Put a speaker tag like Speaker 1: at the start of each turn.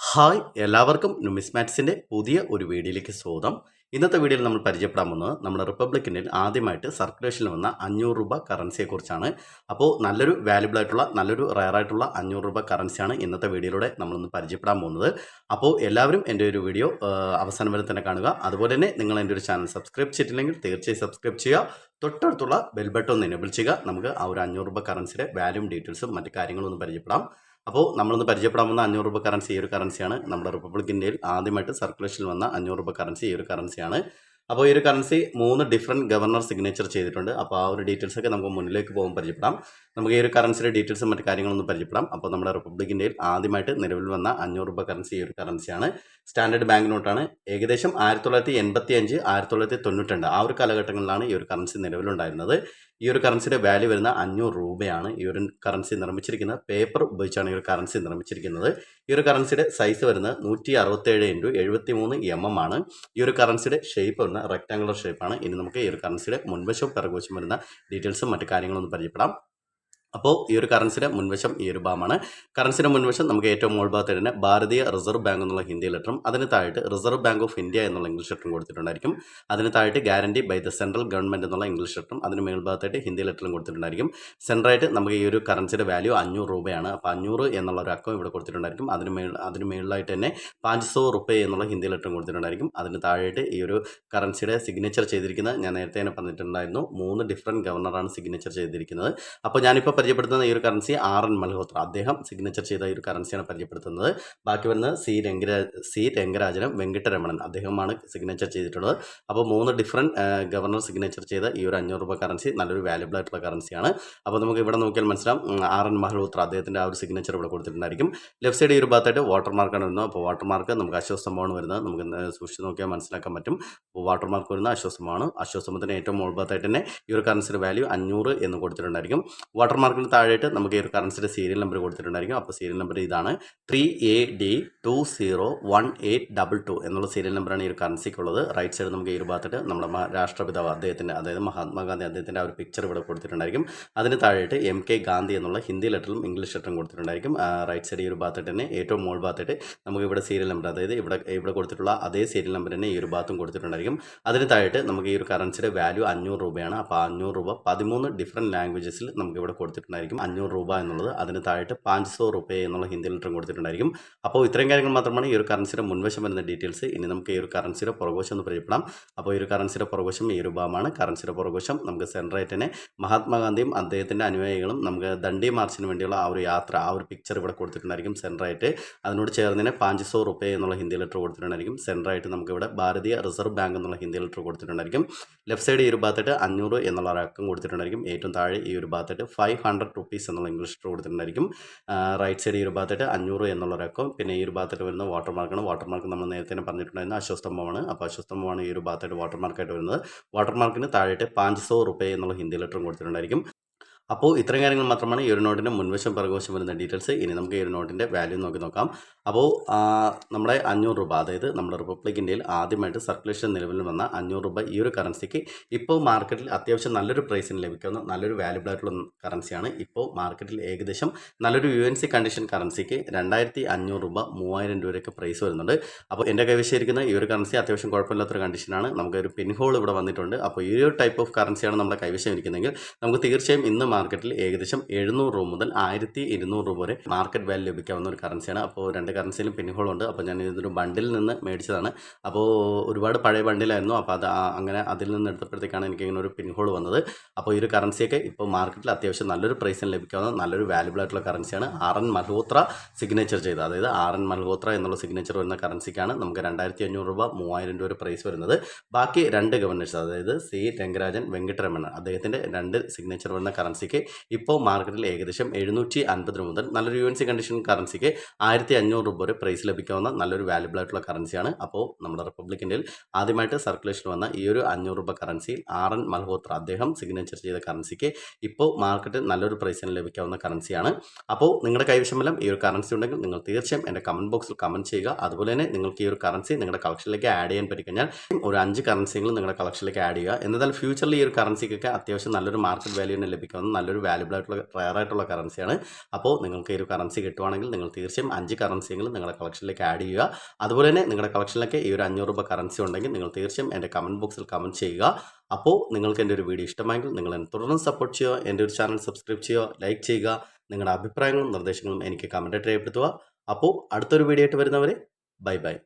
Speaker 1: Hi എല്ലാവർക്കും നുമിസ്മാറ്റ്സിന്റെ പുതിയ ഒരു വീഡിയോയിലേക്ക് സ്വാഗതം. ഇന്നത്തെ വീഡിയോയിൽ നമ്മൾ പരിചയപ്പെടാൻ പോകുന്നത് നമ്മുടെ റിപ്പബ്ലിക്കിന്റെ ആദ്യമായിട്ട് സർക്കുലേഷനിൽ വന്ന അഞ്ഞൂറ് രൂപ കറൻസിയെക്കുറിച്ചാണ് അപ്പോൾ നല്ലൊരു വാല്യുബിൾ ആയിട്ടുള്ള നല്ലൊരു റയർ ആയിട്ടുള്ള അഞ്ഞൂറ് രൂപ കറൻസിയാണ് ഇന്നത്തെ വീഡിയോയിലൂടെ നമ്മളൊന്ന് പരിചയപ്പെടാൻ പോകുന്നത്. അപ്പോൾ എല്ലാവരും എന്റെ ഒരു വീഡിയോ അവസാനം വരെ തന്നെ കാണുക. അതുപോലെ തന്നെ നിങ്ങൾ എന്റെ ഒരു ചാനൽ സബ്സ്ക്രൈബ് ചെയ്തിട്ടില്ലെങ്കിൽ തീർച്ചയായും സബ്സ്ക്രൈബ് ചെയ്യുക. തൊട്ടടുത്തുള്ള ബെൽ ബട്ടൺ എനേബിൾ ചെയ്യുക. നമുക്ക് ആ ഒരു അഞ്ഞൂറ് രൂപ കറൻസിയുടെ വാല്യൂം ഡീറ്റെയിൽസും മറ്റു കാര്യങ്ങളും ഒന്ന് പരിചയപ്പെടാം. അപ്പോൾ നമ്മളൊന്ന് പരിചയപ്പെടാൻ വന്ന അഞ്ഞൂറ് രൂപ കറൻസി ഈ ഒരു കറൻസിയാണ് നമ്മുടെ റിപ്പബ്ലിക് ഇന്ത്യയിൽ ആദ്യമായിട്ട് സർക്കുലേഷനിൽ വന്ന അഞ്ഞൂറ് രൂപ കറൻസി ഈ ഒരു കറൻസിയാണ് അപ്പോൾ ഈ ഒരു കറൻസി മൂന്ന് ഡിഫറെന്റ് ഗവർണർ സിഗ്നേച്ചർ ചെയ്തിട്ടുണ്ട്. അപ്പോൾ ആ ഒരു ഡീറ്റെയിൽസ് ഒക്കെ നമുക്ക് മുന്നിലേക്ക് പോകുമ്പോൾ പരിചയപ്പെടാം. നമുക്ക് ഈ ഒരു കറൻസിയുടെ ഡീറ്റെയിൽസും മറ്റു കാര്യങ്ങളൊന്നും പരിചയപ്പെടാം. അപ്പോൾ നമ്മുടെ റിപ്പബ്ലിക് ആദ്യമായിട്ട് നിലവിൽ വന്ന അഞ്ഞൂറ് രൂപ കറൻസി ഈ ഒരു കറൻസിയാണ് സ്റ്റാൻഡേർഡ് ബാങ്ക് നോട്ടാണ്. ഏകദേശം ആയിരത്തി തൊള്ളായിരത്തി എൺപത്തി അഞ്ച് ആയിരത്തി തൊള്ളായിരത്തി തൊണ്ണൂറ്റിരണ്ട് ആ ഒരു കാലഘട്ടങ്ങളിലാണ് ഈ ഒരു കറൻസി നിലവിലുണ്ടായിരുന്നത്. ഈ ഒരു കറൻസിയുടെ വാല്യൂ വരുന്ന അഞ്ഞൂറ് രൂപയാണ് ഈ ഒരു കറൻസി നിർമ്മിച്ചിരിക്കുന്നത്. പേപ്പർ ഉപയോഗിച്ചാണ് ഈ ഒരു കറൻസി നിർമ്മിച്ചിരിക്കുന്നത്. ഈ ഒരു കറൻസിയുടെ സൈസ് വരുന്നത് നൂറ്റി അറുപത്തേഴ് ഇന്റു എഴുപത്തി മൂന്ന് എം എം ആണ്. ഈ ഒരു കറൻസിയുടെ ഷേപ്പ് വരുന്ന റെക്ടാങ്കുലർ ഷേപ്പാണ് ഇനി നമുക്ക് ഈ ഒരു കറൻസിയുടെ മുൻവശവും പിറകുവശവും വരുന്ന ഡീറ്റെയിൽസും മറ്റു കാര്യങ്ങളൊന്നും പരിചയപ്പെടാം. അപ്പോൾ ഈ ഒരു കറൻസിയുടെ മുൻവശം ഈ ഒരു ബാമാണ്. കറൻസിയുടെ മുൻവശം നമുക്ക് ഏറ്റവും മുകൾ ഭാഗത്ത് തന്നെ ഭാരതീയ റിസർവ് ബാങ്ക് എന്നുള്ള ഹിന്ദി ലെറ്ററും അതിന് താഴെ റിസർവ് ബാങ്ക് ഓഫ് ഇന്ത്യ എന്നുള്ള ഇംഗ്ലീഷ് ലെറ്ററും കൊടുത്തിട്ടുണ്ടായിരിക്കും. അതിന് താഴെ guarantee by the central government എന്നുള്ള ഇംഗ്ലീഷ് ലെറ്ററും അതിന് മേൽഭാഗത്തായിട്ട് ഹിന്ദി ലെറ്ററും കൊടുത്തിട്ടുണ്ടായിരിക്കും. സെൻട്രായിട്ട് നമുക്ക് ഈ ഒരു കറൻസിയുടെ വാല്യൂ അഞ്ഞൂറ് രൂപയാണ്. അപ്പോൾ അഞ്ഞൂറ് എന്നുള്ള ഒരു അക്കം ഇവിടെ കൊടുത്തിട്ടുണ്ടായിരിക്കും. അതിന് മേൾ അതിന് മേളിലായിട്ട് തന്നെ പാഞ്ച് സോ റുപ്പേ എന്നുള്ള ഹിന്ദി ലെറ്ററും കൊടുത്തിട്ടുണ്ടായിരിക്കും. അതിന് താഴെയായിട്ട് ഈ ഒരു കറൻസിയുടെ സിഗ്നേച്ചർ ചെയ്തിരിക്കുന്നത് ഞാൻ നേരത്തെ തന്നെ പറഞ്ഞിട്ടുണ്ടായിരുന്നു. മൂന്ന് ഡിഫറെന്റ് ഗവർണറാണ് സിഗ്നേച്ചർ ചെയ്തിരിക്കുന്നത്. അപ്പോൾ ഞാനിപ്പോൾ പരിചയപ്പെടുത്തുന്ന ഈ ഒരു കറൻസി ആർ എൻ മൽഹോത്ര. അദ്ദേഹം സിഗ്നേച്ചർ ചെയ്ത ഈ ഒരു കറൻസിയാണ് പരിചയപ്പെടുത്തുന്നത്. ബാക്കി വരുന്നത് സി രംഗരാജ് സി രംഗരാജനും വെങ്കിട്ടരമണൻ അദ്ദേഹമാണ് സിഗ്നേച്ചർ ചെയ്തിട്ടുള്ളത്. അപ്പോൾ മൂന്ന് ഡിഫറെന്റ് ഗവർണർ സിഗ്നേച്ചർ ചെയ്ത ഈ ഒരു അഞ്ഞൂറ് രൂപ കറൻസി നല്ലൊരു വാല്യബിൾ ആയിട്ടുള്ള കറൻസിയാണ് അപ്പോൾ നമുക്ക് ഇവിടെ നോക്കിയാൽ മനസ്സിലാവും ആർ എൻ മൽഹോത്ര അദ്ദേഹത്തിന്റെ ആ ഒരു സിഗ്നേച്ചർ ഇവിടെ കൊടുത്തിട്ടുണ്ടായിരിക്കും. ലെഫ്റ്റ് സൈഡ് ഈ ഒരു ഭാഗത്തായിട്ട് വാട്ടർ മാർക്കാണ് വരുന്നത്. അപ്പോൾ വാട്ടർ മാർക്ക് നമുക്ക് അശ്വസ്തമാണ് വരുന്നത്. നമുക്ക് സൂക്ഷിച്ച് നോക്കിയാൽ മനസ്സിലാക്കാൻ പറ്റും. അപ്പോൾ വാട്ടർ മാർക്ക് വരുന്ന അശ്വസ്തമാണ് അശ്വസ്തമത്തിന് ഏറ്റവും മുകൾ ഭാഗത്തായിട്ട് തന്നെ ഈ ഒരു കറൻസിയുടെ വാല്യൂ അഞ്ഞൂറ് എന്ന് കൊടുത്തിട്ടുണ്ടായിരിക്കും. വാട്ടർ മാർക്കിന് താഴെയായിട്ട് നമുക്ക് ഈ ഒരു കറൻസിയുടെ സീരിയൽ നമ്പർ കൊടുത്തിട്ടുണ്ടായിരിക്കും. അപ്പോൾ സീരിയൽ നമ്പർ ഇതാണ് three A D two zero one eight double two എന്നുള്ള സീരിയൽ നമ്പറാണ് ഈ ഒരു കറൻസിക്കുള്ളത് റൈറ്റ് സൈഡ് നമുക്ക് ഈ ഒരു ഭാഗത്തിട്ട് നമ്മുടെ രാഷ്ട്രപിതാവ് അദ്ദേഹത്തിന്റെ അതായത് മഹാത്മാഗാന്ധി അദ്ദേഹത്തിന്റെ ആ ഒരു പിക്ചർ ഇവിടെ കൊടുത്തിട്ടുണ്ടായിരിക്കും. അതിന് താഴെയായിട്ട് എം കെ ഗാന്ധി എന്നുള്ള ഹിന്ദി ലെറ്ററും ഇംഗ്ലീഷ് ലെറ്ററും കൊടുത്തിട്ടുണ്ടായിരിക്കും. റൈറ്റ് സൈഡ് ഈ ഒരു ഭാഗത്തിട്ട് തന്നെ ഏറ്റവും മോൾ ഭാഗത്തായിട്ട് നമുക്ക് ഇവിടെ സീരിയൽ നമ്പർ അതായത് ഇവിടെ ഇവിടെ കൊടുത്തിട്ടുള്ള അതേ സീരിയൽ നമ്പർ തന്നെ ഈ ഒരു ഭാഗത്തും കൊടുത്തിട്ടുണ്ടായിരിക്കും. അതിന് താഴെയായിട്ട് നമുക്ക് ഈ ഒരു കറൻസിയുടെ വാല്യൂ അഞ്ഞൂറ് രൂപയാണ്. അപ്പോൾ അഞ്ഞൂറ് രൂപ പതിമൂന്ന് ഡിഫറെന്റ് ലാംഗ്വേജസിൽ നമുക്ക് ഇവിടെ കൊടുത്തിട്ടുണ്ടായിരിക്കും. അഞ്ഞൂറ് രൂപ എന്നുള്ളത്. അതിന് താഴെ പാഞ്ച് സോ റുപ്പേ എന്നുള്ള ഹിന്ദി ലെറ്ററും കൊടുത്തിട്ടുണ്ടായിരിക്കും. അപ്പോൾ ഇത്രയും കാര്യങ്ങൾ മാത്രമാണ് ഈ ഒരു കറൻസിയുടെ മുൻവശം വരുന്ന ഡീറ്റെയിൽസ്. ഇനി നമുക്ക് ഈ ഒരു കറൻസിയുടെ പുറകോശം എന്ന് പരിചയപ്പെടാം. അപ്പോൾ ഈ ഒരു കറൻസിയുടെ പുറകോശം ഈ രൂപമാണ് കറൻസിയുടെ പുറകോശം നമുക്ക് സെൻറേറ്റിനെ മഹാത്മാഗാന്ധിയും അദ്ദേഹത്തിന്റെ അനുയായികളും നമുക്ക് ദണ്ഡി മാർച്ചിന് വേണ്ടിയുള്ള ആ ഒരു യാത്ര ആ ഒരു പിക്ചർ ഇവിടെ കൊടുത്തിട്ടുണ്ടായിരിക്കും സെൻട്രായിട്ട് അതിനോട് ചേർന്നിനെ പാഞ്ച് സോ റുപ്പേ എന്നുള്ള ഹിന്ദി ലെറ്റർ കൊടുത്തിട്ടുണ്ടായിരിക്കും. സെൻട്രായിട്ട് നമുക്ക് ഇവിടെ ഭാരതീയ റിസർവ് ബാങ്ക് എന്നുള്ള ഹിന്ദി ലെറ്റർ കൊടുത്തിട്ടുണ്ടായിരിക്കും. ലെഫ്റ്റ് സൈഡ് ഈ ഒരു ഭാഗത്തായിട്ട് അഞ്ഞൂറ് എന്നുള്ള അക്കം കൊടുത്തിട്ടുണ്ടായിരിക്കും. ഏറ്റവും താഴെ ഈ ഒരു ഭാഗത്തായിട്ട് ഫൈവ് ഹൺഡ്രഡ് റുപ്പീസ് എന്നുള്ള ഇംഗ്ലീഷ് കൊടുത്തിട്ടുണ്ടായിരിക്കും. റൈറ്റ് സൈഡ് ഈ ഒരു ഭാഗത്തായിട്ട് അഞ്ഞൂറ് എന്നുള്ള അക്കം പിന്നെ ഈ ഒരു ഭാഗത്തായിട്ട് വരുന്ന വാട്ടർ മാർക്കാണ് വാട്ടർ മാർക്ക് നമ്മൾ നേരത്തെ തന്നെ പറഞ്ഞിട്ടുണ്ടായിരുന്ന അശ്വസ്തംഭമാണ്. അപ്പോൾ അശ്വസ്തംഭമാണ് ഈ ഒരു ഭാഗത്തായിട്ട് വാട്ടർ മാർക്കായിട്ട് വരുന്നത്. വാട്ടർ മാർക്കിന് താഴെയായിട്ട് പാഞ്ച് സോ റുപ്പേ എന്നുള്ള ഹിന്ദി ലെറ്ററും കൊടുത്തിട്ടുണ്ടായിരിക്കും. അപ്പോൾ ഇത്രയും കാര്യങ്ങൾ മാത്രമാണ് ഈ ഒരു നോട്ടിന്റെ മുൻവശം പിറകുവശം വരുന്ന ഡീറ്റെയിൽസ്. ഇനി നമുക്ക് ഈ ഒരു നോട്ടിന്റെ വാല്യൂ നോക്കി നോക്കാം. അപ്പോൾ നമ്മുടെ അഞ്ഞൂറ് രൂപ അതായത് നമ്മുടെ റിപ്പബ്ലിക് ഇന്ത്യയിൽ ആദ്യമായിട്ട് സർക്കുലേഷൻ നിലവിൽ വന്ന അഞ്ഞൂറ് രൂപ ഈ ഒരു കറൻസിക്ക് ഇപ്പോൾ മാർക്കറ്റിൽ അത്യാവശ്യം നല്ലൊരു പ്രൈസിന് ലഭിക്കുന്ന നല്ലൊരു വാല്യൂബിൾ ആയിട്ടുള്ള കറൻസിയാണ് ഇപ്പോൾ മാർക്കറ്റിൽ ഏകദേശം നല്ലൊരു യു എൻ സി കണ്ടീഷൻ കറൻസിക്ക് രണ്ടായിരത്തി അഞ്ഞൂറ് രൂപ മൂവായിരം രൂപയൊക്കെ പ്രൈസ് വരുന്നുണ്ട്. അപ്പോൾ എന്റെ കൈവശിരിക്കുന്ന ഈ ഒരു കറൻസി അത്യാവശ്യം കുഴപ്പമില്ലാത്തൊരു കണ്ടീഷനാണ് നമുക്കൊരു പിൻഹോൾ ഇവിടെ വന്നിട്ടുണ്ട്. അപ്പോൾ ഈ ഒരു ടൈപ്പ് ഓഫ് കറൻസിയാണ് നമ്മുടെ കൈവശം ഇരിക്കുന്നതെങ്കിൽ നമുക്ക് തീർച്ചയായും ഇന്ന് മാർക്കറ്റിൽ ഏകദേശം എഴുന്നൂറ് രൂപ മുതൽ ആയിരത്തി ഇരുന്നൂറ് രൂപ വരെ മാർക്കറ്റ് വാല്യൂ ലഭിക്കാവുന്ന ഒരു കറൻസിയാണ് അപ്പോൾ രണ്ട് കറൻസിയിലും പിൻ ഉണ്ട്. അപ്പോൾ ഞാൻ ഇതൊരു ബണ്ടിൽ നിന്ന് മേടിച്ചതാണ്. അപ്പോൾ ഒരുപാട് പഴയ ബണ്ടിലായിരുന്നു അപ്പോൾ അത് അങ്ങനെ അതിൽ നിന്ന് എടുത്തപ്പോഴത്തേക്കാണ് എനിക്ക് ഇങ്ങനെ ഒരു പിൻഹോൾ വന്നത്. അപ്പോൾ ഈ ഒരു കറൻസിയൊക്കെ ഇപ്പോൾ മാർക്കറ്റിൽ അത്യാവശ്യം നല്ലൊരു പ്രൈസിന് ലഭിക്കാവുന്ന നല്ലൊരു വാല്യുബിൾ ആയിട്ടുള്ള കറൻസിയാണ് ആർ എൻ മൽഹോത്ര സിഗ്നേച്ചർ ചെയ്ത് അതായത് ആർ എൻ മൽഹോത്ര എന്നുള്ള സിഗ്നേച്ചർ വരുന്ന കറൻസിക്കാണ് നമുക്ക് രണ്ടായിരത്തി അഞ്ഞൂറ് രൂപ മൂവായിരം രൂപ പ്രൈസ് വരുന്നത്. ബാക്കി രണ്ട് ഗവർണേഴ്സ് അതായത് സി രംഗരാജൻ വെങ്കിട്ടരമണൻ അദ്ദേഹത്തിന്റെ രണ്ട് സിഗ്നേച്ചർ വരുന്ന കറൻസിക്ക് ഇപ്പോൾ മാർക്കറ്റിൽ ഏകദേശം എഴുന്നൂറ്റി അൻപത് രൂപ മുതൽ നല്ലൊരു യു എൻ സി കണ്ടീഷൻ കറൻസിക്ക് ആയിരത്തി അഞ്ഞൂറ് രൂപ വരെ പ്രൈസ് ലഭിക്കാവുന്ന നല്ലൊരു വാല്യബിൾ ആയിട്ടുള്ള കറൻസിയാണ് അപ്പോൾ നമ്മുടെ റിപ്പബ്ലിക് ഇന്ത്യയിൽ ആദ്യമായിട്ട് സർക്കുലേഷൻ വന്ന ഈ ഒരു അഞ്ഞൂറ് രൂപ കറൻസിയിൽ ആർ എൻ മൽഹോത്ര അദ്ദേഹം സിഗ്നേച്ചർ ചെയ്ത കറൻസിക്ക് ഇപ്പോൾ മാർക്കറ്റിൽ നല്ലൊരു പ്രൈസിന് ലഭിക്കാവുന്ന കറൻസിയാണ് അപ്പോൾ നിങ്ങളുടെ കൈവശമെല്ലാം ഈ ഒരു കറൻസി ഉണ്ടെങ്കിൽ നിങ്ങൾ തീർച്ചയായും എന്റെ കമന്റ് ബോക്സിൽ കമന്റ് ചെയ്യുക. അതുപോലെ തന്നെ നിങ്ങൾക്ക് ഈ ഒരു കറൻസി നിങ്ങളുടെ കളക്ഷനിലേക്ക് ആഡ് ചെയ്യാൻ പറ്റിക്കഴിഞ്ഞാൽ ഒരു അഞ്ച് കറൻസികളും നിങ്ങളുടെ കളക്ഷനിലേക്ക് ആഡ് ചെയ്യുക. എന്നാൽ ഫ്യൂച്ചറിൽ ഈ ഒരു കറൻസിക്കൊക്കെ അത്യാവശ്യം നല്ലൊരു മാർക്കറ്റ് വാല്യൂവിന് ലഭിക്കാവുന്ന നല്ലൊരു വാല്യുബിൾ ആയിട്ടുള്ള റയർ ആയിട്ടുള്ള കറൻസിയാണ് അപ്പോൾ നിങ്ങൾക്ക് ഈ ഒരു കറൻസി കിട്ടുവാണെങ്കിൽ നിങ്ങൾ തീർച്ചയായും അഞ്ച് കറൻസിയെങ്കിലും നിങ്ങളുടെ കളക്ഷനിലേക്ക് ആഡ് ചെയ്യുക. അതുപോലെ തന്നെ നിങ്ങളുടെ കളക്ഷനിലേക്ക് ഈ ഒരു അഞ്ഞൂറ് രൂപ കറൻസി ഉണ്ടെങ്കിൽ നിങ്ങൾ തീർച്ചയായും എന്റെ കമന്റ് ബോക്സിൽ കമന്റ് ചെയ്യുക. അപ്പോൾ നിങ്ങൾക്ക് എന്റെ ഒരു വീഡിയോ ഇഷ്ടമായെങ്കിൽ നിങ്ങൾ എന്നെ തുടർന്ന് സപ്പോർട്ട് ചെയ്യുക. എന്റെ ഒരു ചാനൽ സബ്സ്ക്രൈബ് ചെയ്യുക ലൈക്ക് ചെയ്യുക. നിങ്ങളുടെ അഭിപ്രായങ്ങളും നിർദ്ദേശങ്ങളും എനിക്ക് കമന്റായിട്ട് രേഖപ്പെടുത്തുക. അപ്പോൾ അടുത്തൊരു വീഡിയോ ആയിട്ട് വരുന്നവരെ ബൈ ബൈ